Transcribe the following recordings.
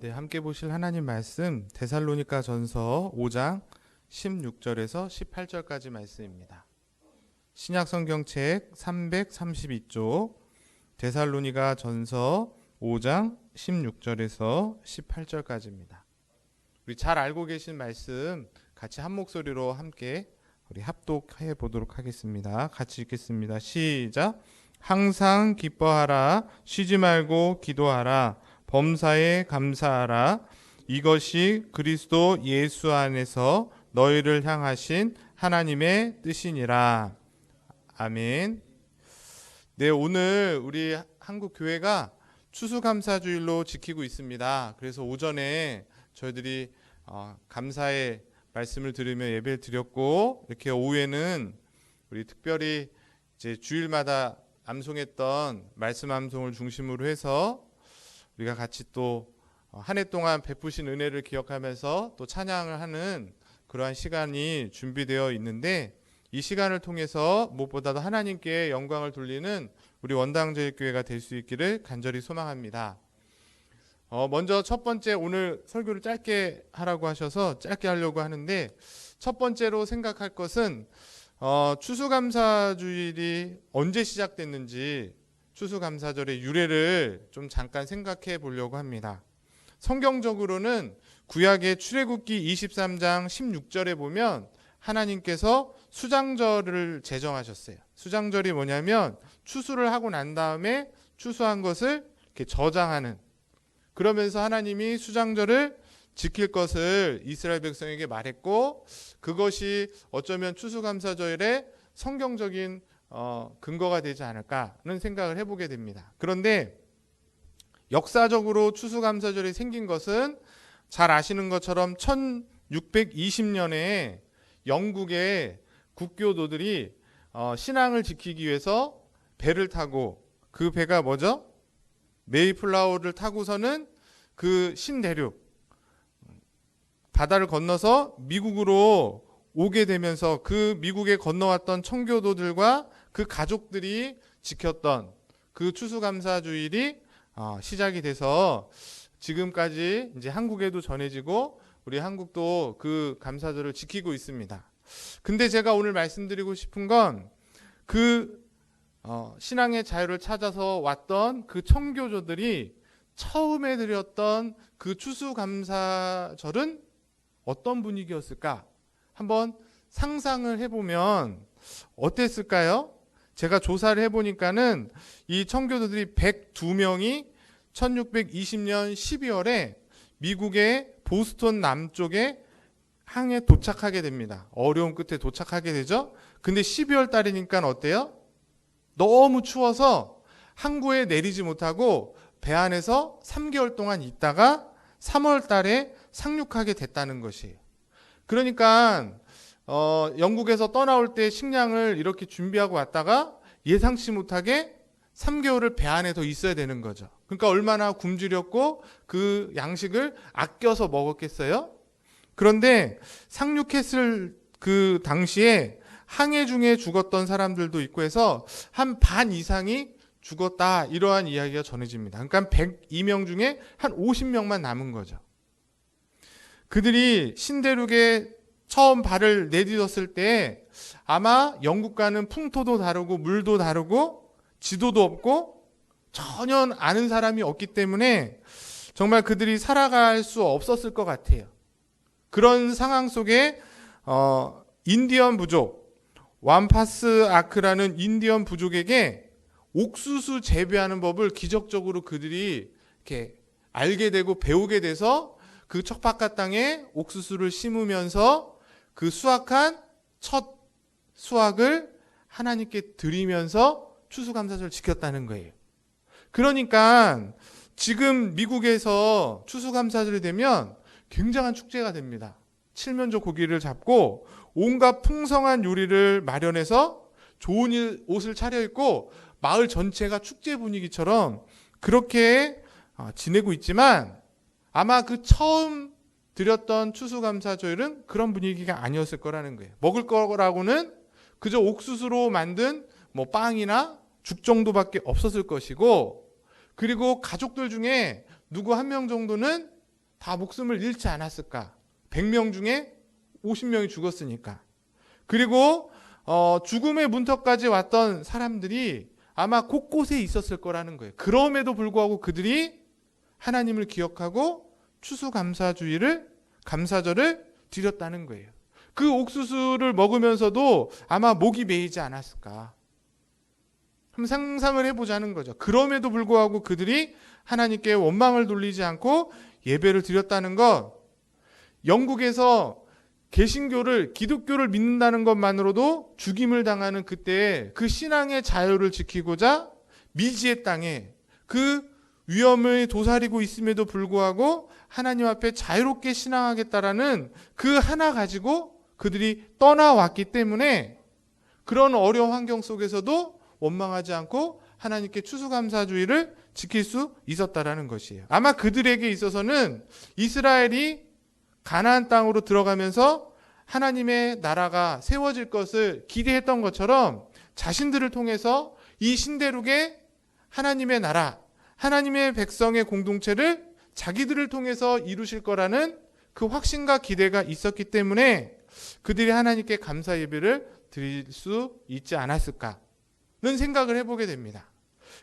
네, 함께 보실 하나님 말씀 데살로니가 전서 5장 16절에서 18절까지 말씀입니다. 신약 성경책 332쪽 데살로니가 전서 5장 16절에서 18절까지입니다. 우리 잘 알고 계신 말씀 같이 한 목소리로 함께 우리 합독해 보도록 하겠습니다. 같이 읽겠습니다. 시작. 항상 기뻐하라 쉬지 말고 기도하라 범사에 감사하라 이것이 그리스도 예수 안에서 너희를 향하신 하나님의 뜻이니라. 아멘. 네, 오늘 우리 한국 교회가 추수감사주일로 지키고 있습니다. 그래서 오전에 저희들이 어, 감사의 말씀을 들으며 예배를 드렸고 이렇게 오후에는 우리 특별히 이제 주일마다 암송했던 말씀 암송을 중심으로 해서 우리가 같이 또 한 해 동안 베푸신 은혜를 기억하면서 또 찬양을 하는 그러한 시간이 준비되어 있는데 이 시간을 통해서 무엇보다도 하나님께 영광을 돌리는 우리 원당제일교회가 될 수 있기를 간절히 소망합니다. 어, 먼저 첫 번째 오늘 설교를 짧게 하라고 하셔서 짧게 하려고 하는데 첫 번째로 생각할 것은 어, 추수감사주일이 언제 시작됐는지 추수감사절의 유래를 좀 잠깐 생각해 보려고 합니다. 성경적으로는 구약의 출애굽기 23장 16절에 보면 하나님께서 수장절을 제정하셨어요. 수장절이 뭐냐면 추수를 하고 난 다음에 추수한 것을 이렇게 저장하는 그러면서 하나님이 수장절을 지킬 것을 이스라엘 백성에게 말했고 그것이 어쩌면 추수감사절의 성경적인 어, 근거가 되지 않을까는 생각을 해보게 됩니다. 그런데 역사적으로 추수감사절이 생긴 것은 잘 아시는 것처럼 1620년에 영국의 국교도들이 어, 신앙을 지키기 위해서 배를 타고 그 배가 뭐죠? 메이플라워를 타고서는 그 신대륙 바다를 건너서 미국으로 오게 되면서 그 미국에 건너왔던 청교도들과 그 가족들이 지켰던 그 추수감사주일이 어, 시작이 돼서 지금까지 이제 한국에도 전해지고 우리 한국도 그 감사절을 지키고 있습니다. 근데 제가 오늘 말씀드리고 싶은 건그 어, 신앙의 자유를 찾아서 왔던 그 청교조들이 처음에 드렸던 그 추수감사절은 어떤 분위기였을까? 한번 상상을 해보면 어땠을까요? 제가 조사를 해보니까는 이 청교도들이 102명이 1620년 12월에 미국의 보스턴 남쪽에 항에 도착하게 됩니다. 어려운 끝에 도착하게 되죠. 근데 12월 달이니까 어때요? 너무 추워서 항구에 내리지 못하고 배 안에서 3개월 동안 있다가 3월 달에 상륙하게 됐다는 것이에요. 그러니까 어, 영국에서 떠나올 때 식량을 이렇게 준비하고 왔다가 예상치 못하게 3개월을 배 안에 더 있어야 되는 거죠. 그러니까 얼마나 굶주렸고 그 양식을 아껴서 먹었겠어요? 그런데 상륙했을 그 당시에 항해 중에 죽었던 사람들도 있고 해서 한 반 이상이 죽었다 이러한 이야기가 전해집니다. 그러니까 102명 중에 한 50명만 남은 거죠. 그들이 신대륙에 처음 발을 내딛었을 때 아마 영국과는 풍토도 다르고 물도 다르고 지도도 없고 전혀 아는 사람이 없기 때문에 정말 그들이 살아갈 수 없었을 것 같아요. 그런 상황 속에 어, 인디언 부족 완파스 아크라는 인디언 부족에게 옥수수 재배하는 법을 기적적으로 그들이 이렇게 알게 되고 배우게 돼서 그 척박한 땅에 옥수수를 심으면서 그 수확한 첫 수확을 하나님께 드리면서 추수감사절을 지켰다는 거예요. 그러니까 지금 미국에서 추수감사절이 되면 굉장한 축제가 됩니다. 칠면조 고기를 잡고 온갖 풍성한 요리를 마련해서 좋은 옷을 차려입고 마을 전체가 축제 분위기처럼 그렇게 어, 지내고 있지만 아마 그 처음 드렸던 추수감사절은 그런 분위기가 아니었을 거라는 거예요. 먹을 거라고는 그저 옥수수로 만든 뭐 빵이나 죽 정도밖에 없었을 것이고 그리고 가족들 중에 누구 한 명 정도는 다 목숨을 잃지 않았을까? 100명 중에 50명이 죽었으니까. 그리고 어, 죽음의 문턱까지 왔던 사람들이 아마 곳곳에 있었을 거라는 거예요. 그럼에도 불구하고 그들이 하나님을 기억하고 추수감사주의를 감사절을 드렸다는 거예요. 그 옥수수를 먹으면서도 아마 목이 메이지 않았을까. 한번 상상을 해보자는 거죠. 그럼에도 불구하고 그들이 하나님께 원망을 돌리지 않고 예배를 드렸다는 것. 영국에서 개신교를 기독교를 믿는다는 것만으로도 죽임을 당하는 그때 그 신앙의 자유를 지키고자 미지의 땅에 그 위험을 도사리고 있음에도 불구하고 하나님 앞에 자유롭게 신앙하겠다라는 그 하나 가지고 그들이 떠나왔기 때문에 그런 어려운 환경 속에서도 원망하지 않고 하나님께 추수감사주의를 지킬 수 있었다라는 것이에요. 아마 그들에게 있어서는 이스라엘이 가나안 땅으로 들어가면서 하나님의 나라가 세워질 것을 기대했던 것처럼 자신들을 통해서 이 신대륙의 하나님의 나라, 하나님의 백성의 공동체를 자기들을 통해서 이루실 거라는 그 확신과 기대가 있었기 때문에 그들이 하나님께 감사 예배를 드릴 수 있지 않았을까는 생각을 해보게 됩니다.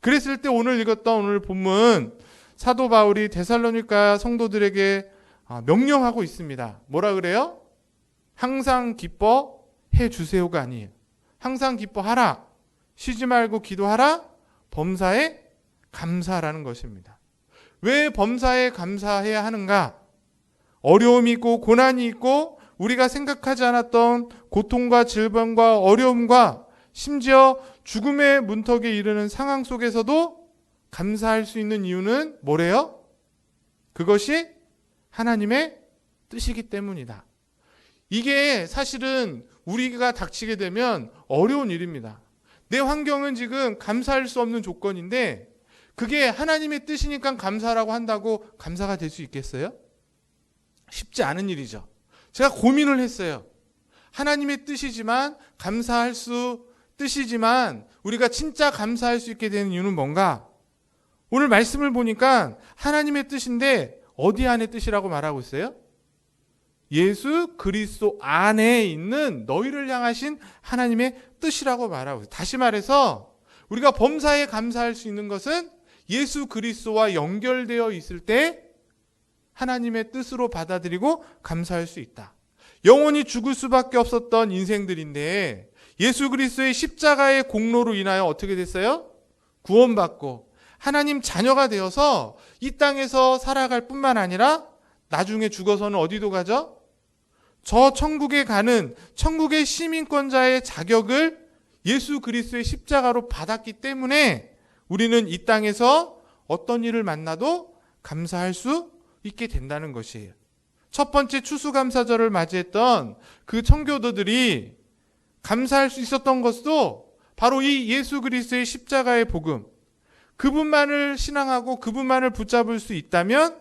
그랬을 때 오늘 읽었던 오늘 본문 사도 바울이 데살로니가 성도들에게 아, 명령하고 있습니다. 뭐라 그래요? 항상 기뻐해 주세요가 아니에요. 항상 기뻐하라. 쉬지 말고 기도하라. 범사에 감사라는 것입니다. 왜 범사에 감사해야 하는가? 어려움이 있고 고난이 있고 우리가 생각하지 않았던 고통과 질병과 어려움과 심지어 죽음의 문턱에 이르는 상황 속에서도 감사할 수 있는 이유는 뭐래요? 그것이 하나님의 뜻이기 때문이다. 이게 사실은 우리가 닥치게 되면 어려운 일입니다. 내 환경은 지금 감사할 수 없는 조건인데 그게 하나님의 뜻이니까 감사라고 한다고 감사가 될 수 있겠어요? 쉽지 않은 일이죠. 제가 고민을 했어요. 하나님의 뜻이지만 감사할 수 뜻이지만 우리가 진짜 감사할 수 있게 되는 이유는 뭔가? 오늘 말씀을 보니까 하나님의 뜻인데 어디 안의 뜻이라고 말하고 있어요? 예수 그리스도 안에 있는 너희를 향하신 하나님의 뜻이라고 말하고 있어요. 다시 말해서 우리가 범사에 감사할 수 있는 것은 예수 그리스도와 연결되어 있을 때 하나님의 뜻으로 받아들이고 감사할 수 있다. 영원히 죽을 수밖에 없었던 인생들인데 예수 그리스도의 십자가의 공로로 인하여 어떻게 됐어요? 구원받고 하나님 자녀가 되어서 이 땅에서 살아갈 뿐만 아니라 나중에 죽어서는 어디도 가죠? 저 천국에 가는 천국의 시민권자의 자격을 예수 그리스도의 십자가로 받았기 때문에 우리는 이 땅에서 어떤 일을 만나도 감사할 수 있게 된다는 것이에요. 첫 번째 추수감사절을 맞이했던 그 청교도들이 감사할 수 있었던 것도 바로 이 예수 그리스도의 십자가의 복음, 그분만을 신앙하고 그분만을 붙잡을 수 있다면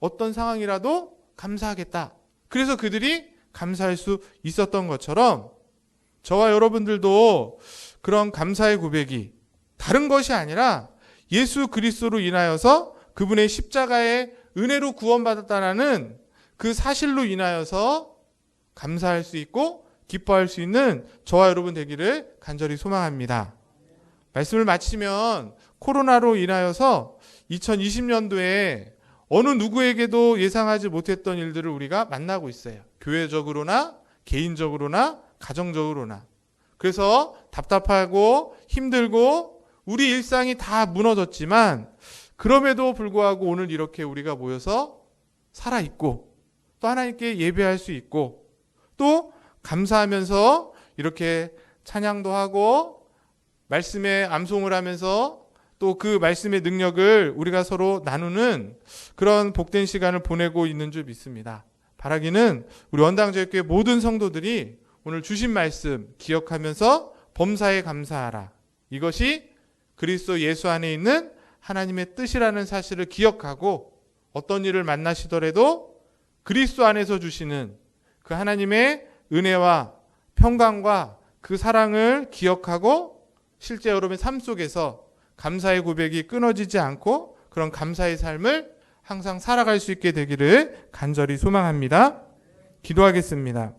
어떤 상황이라도 감사하겠다. 그래서 그들이 감사할 수 있었던 것처럼 저와 여러분들도 그런 감사의 고백이 다른 것이 아니라 예수 그리스도로 인하여서 그분의 십자가의 은혜로 구원받았다라는 그 사실로 인하여서 감사할 수 있고 기뻐할 수 있는 저와 여러분 되기를 간절히 소망합니다. 말씀을 마치면 코로나로 인하여서 2020년도에 어느 누구에게도 예상하지 못했던 일들을 우리가 만나고 있어요. 교회적으로나 개인적으로나 가정적으로나. 그래서 답답하고 힘들고 우리 일상이 다 무너졌지만 그럼에도 불구하고 오늘 이렇게 우리가 모여서 살아있고 또 하나님께 예배할 수 있고 또 감사하면서 이렇게 찬양도 하고 말씀에 암송을 하면서 또 그 말씀의 능력을 우리가 서로 나누는 그런 복된 시간을 보내고 있는 줄 믿습니다. 바라기는 우리 원당제교회 모든 성도들이 오늘 주신 말씀 기억하면서 범사에 감사하라. 이것이 그리스도 예수 안에 있는 하나님의 뜻이라는 사실을 기억하고 어떤 일을 만나시더라도 그리스도 안에서 주시는 그 하나님의 은혜와 평강과 그 사랑을 기억하고 실제 여러분의 삶 속에서 감사의 고백이 끊어지지 않고 그런 감사의 삶을 항상 살아갈 수 있게 되기를 간절히 소망합니다. 기도하겠습니다.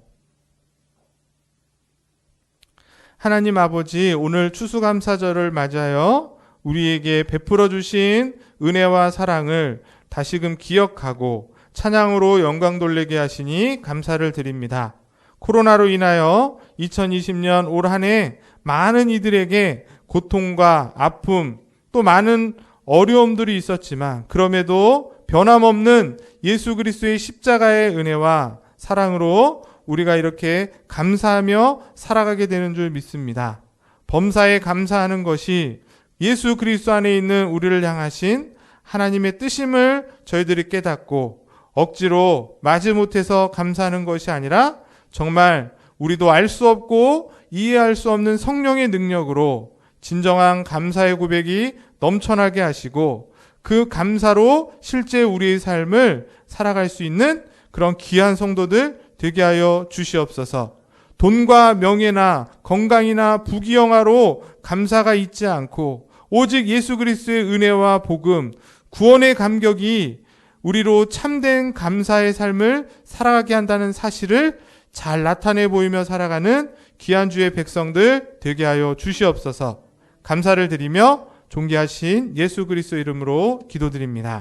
하나님 아버지, 오늘 추수감사절을 맞아요. 우리에게 베풀어 주신 은혜와 사랑을 다시금 기억하고 찬양으로 영광 돌리게 하시니 감사를 드립니다. 코로나로 인하여 2020년 올 한 해 많은 이들에게 고통과 아픔 또 많은 어려움들이 있었지만 그럼에도 변함없는 예수 그리스도의 십자가의 은혜와 사랑으로 우리가 이렇게 감사하며 살아가게 되는 줄 믿습니다. 범사에 감사하는 것이 예수 그리스도 안에 있는 우리를 향하신 하나님의 뜻임을 저희들이 깨닫고 억지로 마지못해서 감사하는 것이 아니라 정말 우리도 알 수 없고 이해할 수 없는 성령의 능력으로 진정한 감사의 고백이 넘쳐나게 하시고 그 감사로 실제 우리의 삶을 살아갈 수 있는 그런 귀한 성도들 되게 하여 주시옵소서. 돈과 명예나 건강이나 부귀영화로 감사가 있지 않고 오직 예수 그리스도의 은혜와 복음, 구원의 감격이 우리로 참된 감사의 삶을 살아가게 한다는 사실을 잘 나타내 보이며 살아가는 귀한 주의 백성들 되게 하여 주시옵소서. 감사를 드리며 존귀하신 예수 그리스도 이름으로 기도드립니다.